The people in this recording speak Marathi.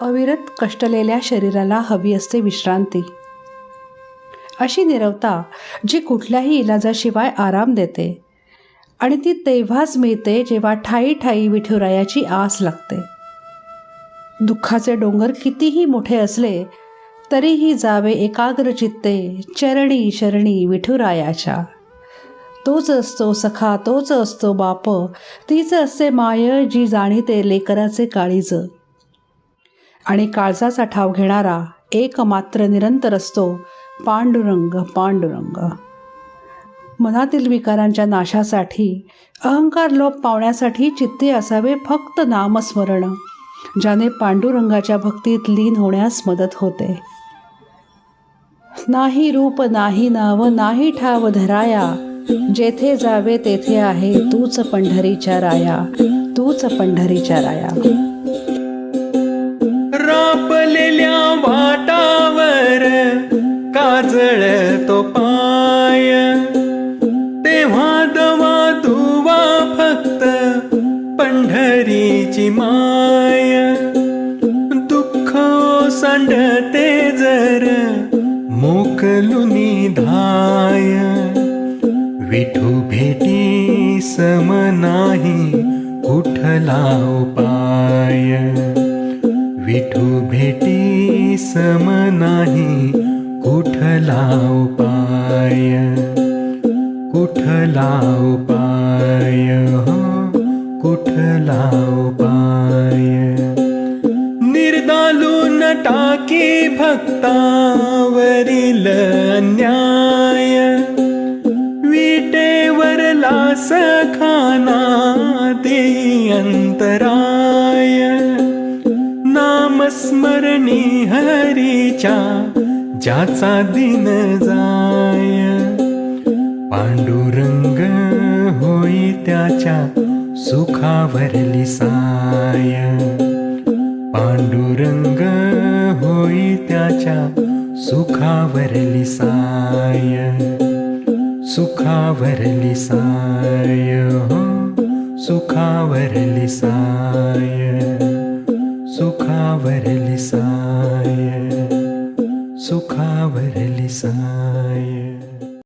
अविरत कष्टलेल्या शरीराला हवी असते विश्रांती. अशी निरवता जी कुठल्याही इलाजाशिवाय आराम देते आणि ती तेव्हाच मिळते जेव्हा ठाई ठाई विठुरायाची आस लागते. दुःखाचे डोंगर कितीही मोठे असले तरीही जावे एकाग्र चित्ते चरणी शरणी विठुरायाच्या. तोच असतो सखा तोच असतो बाप तीच असते माय जी जाणीते लेकराचे काळीज. आणि काळजाचा ठाव घेणारा एकमात्र निरंतर असतो पांडुरंग पांडुरंग. मनातील विकारांच्या नाशासाठी अहंकार लोप पावण्यासाठी चित्ते असावे फक्त नामस्मरण ज्याने पांडुरंगाच्या भक्तीत लीन होण्यास मदत होते. नाही रूप नाही नाव नाही ठाव धराया जेथे जावे तेथे आहे तूच पंढरीच्या राया तूच पंढरीच्या राया. हरीची माय दुःख सांडते जर मोकलुनी धाय. विठू भेटी सम नाही कुठला उपाय. विठू भेटी सम नाही कुठला उपाय. कुठला उपाय हो. कुठला उपाय? निर्दालून टाकी भक्तावरील अन्याय विटेवर लास खाना देई अंतराय. नामस्मरणी हरीच्या ज्याचा दिन जाय. पांडुरंग होई त्याच्या साय पांडुरंग होई त्याच्या सुखावरली साय सुखावरली साय हो सुखावरली साय सुखावरली साय सुखावरली साय